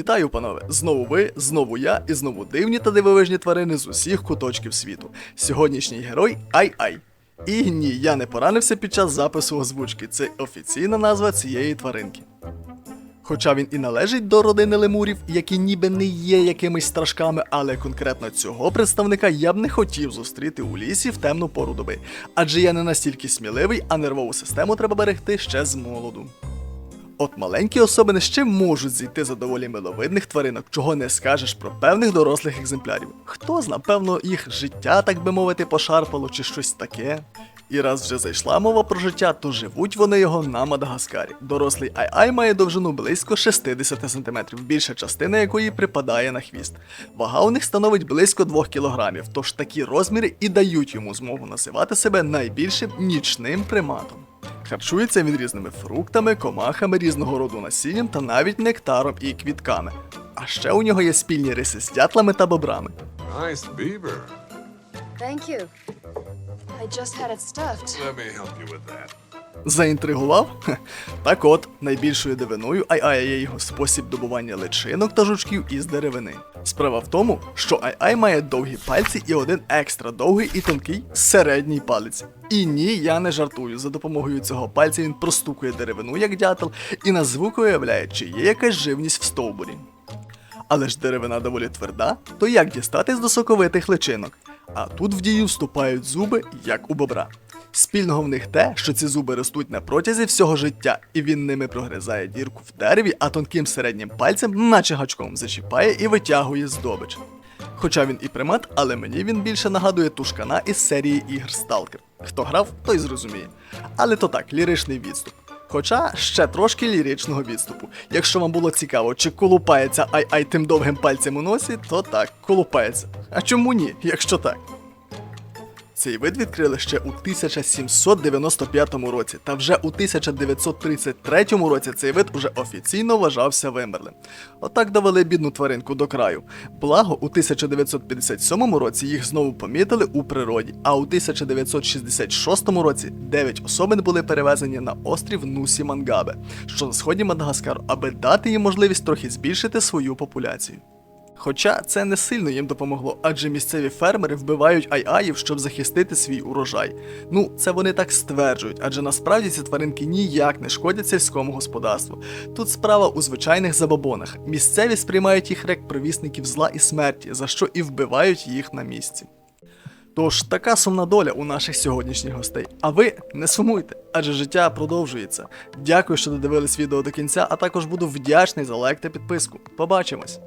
Вітаю, панове! Знову ви, знову я і знову дивні та дивовижні тварини з усіх куточків світу. Сьогоднішній герой Ай-Ай. І ні, я не поранився під час запису озвучки. Це офіційна назва цієї тваринки. Хоча він і належить до родини лемурів, які ніби не є якимись страшками, але конкретно цього представника я б не хотів зустріти у лісі в темну пору доби. Адже я не настільки сміливий, а нервову систему треба берегти ще з молоду. От маленькі особини ще можуть зійти за доволі миловидних тваринок, чого не скажеш про певних дорослих екземплярів. Хто зна, певно, їх життя, так би мовити, пошарпало чи щось таке. І раз вже зайшла мова про життя, то живуть вони його на Мадагаскарі. Дорослий Ай-Ай має довжину близько 60 см, більша частина якої припадає на хвіст. Вага у них становить близько 2 кг, тож такі розміри і дають йому змогу називати себе найбільшим нічним приматом. Харчується він різними фруктами, комахами різного роду насінням та навіть нектаром і квітками. А ще у нього є спільні риси з дятлами та бобрами. Nice beaver. Thank you. I just had it stuffed. Let me help you with that. Заінтригував? Так от, найбільшою дивиною Ай-Ай є його спосіб добування личинок та жучків із деревини. Справа в тому, що Ай-Ай має довгі пальці і один екстра довгий і тонкий середній палець. І ні, я не жартую. За допомогою цього пальця він простукує деревину, як дятел, і на звук уявляє, чи є якась живність в стовбурі. Але ж деревина доволі тверда, то як дістатись до соковитих личинок? А тут в дію вступають зуби, як у бобра. Спільного в них те, що ці зуби ростуть на протязі всього життя, і він ними прогризає дірку в дереві, а тонким середнім пальцем, наче гачком, зачіпає і витягує здобич. Хоча він і примат, але мені він більше нагадує тушкана із серії ігр Сталкер. Хто грав, той зрозуміє. Але то так, ліричний відступ. Хоча ще трошки ліричного відступу. Якщо вам було цікаво, чи колупається ай-ай тим довгим пальцем у носі, то так, колупається. А чому ні, якщо так? Цей вид відкрили ще у 1795 році, та вже у 1933 році цей вид уже офіційно вважався вимерлим. Отак довели бідну тваринку до краю. Благо, у 1957 році їх знову помітили у природі, а у 1966 році 9 особин були перевезені на острів Нусі Мангабе, що на сході Мадагаскару, аби дати їм можливість трохи збільшити свою популяцію. Хоча це не сильно їм допомогло, адже місцеві фермери вбивають ай-аїв, щоб захистити свій урожай. Ну, це вони так стверджують, адже насправді ці тваринки ніяк не шкодять сільському господарству. Тут справа у звичайних забобонах. Місцеві сприймають їх як провісників зла і смерті, за що і вбивають їх на місці. Тож така сумна доля у наших сьогоднішніх гостей. А ви не сумуйте, адже життя продовжується. Дякую, що додивились відео до кінця, а також буду вдячний за лайк та підписку. Побачимось!